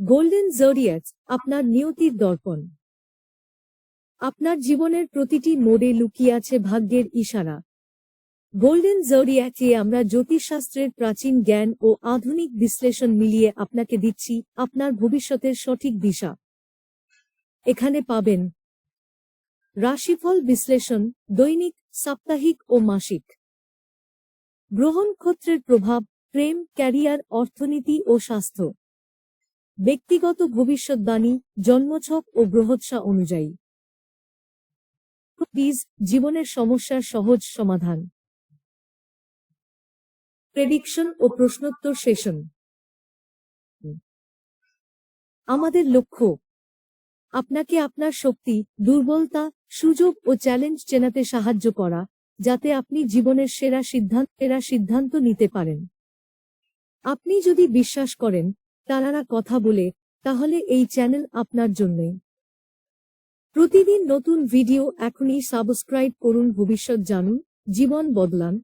Golden জোরিয়াক্স আপনার নিয়তির দর্পণ। আপনার জীবনের প্রতিটি মোড়ে লুকিয়ে আছে ভাগ্যের ইশারা। গোল্ডেন জোরিয়াকে আমরা জ্যোতিষশাস্ত্রের প্রাচীন জ্ঞান ও আধুনিক বিশ্লেষণ মিলিয়ে আপনাকে দিচ্ছি, আপনার ভবিষ্যতের সঠিক দিশা। এখানে পাবেন রাশিফল বিশ্লেষণ, দৈনিক, সাপ্তাহিক ও মাসিক। গ্রহণ ক্ষত্রের প্রভাব, প্রেম, ক্যারিয়ার, অর্থনীতি ও স্বাস্থ্য। ব্যক্তিগত ভবিষ্যৎবাণী জন্মছক ও গ্রহৎসা অনুযায়ী। বীজ জীবনের সমস্যার সহজ সমাধান। প্রেডিকশন ও প্রশ্নোত্তর সেশন আমাদের লক্ষ্য। আপনাকে আপনার শক্তি, দুর্বলতা, সুযোগ ও চ্যালেঞ্জ চেনাতে সাহায্য করা, যাতে আপনি জীবনের সেরা সিদ্ধান্ত সেরা সিদ্ধান্ত নিতে পারেন। আপনি যদি বিশ্বাস করেন তারারা কথা বলে, তাহলে এই চ্যানেল আপনার জন্যই প্রতিদিন নতুন ভিডিও এখনই সাবস্ক্রাইব করুন, ভবিষ্যৎ জানুন, জীবন বদলান।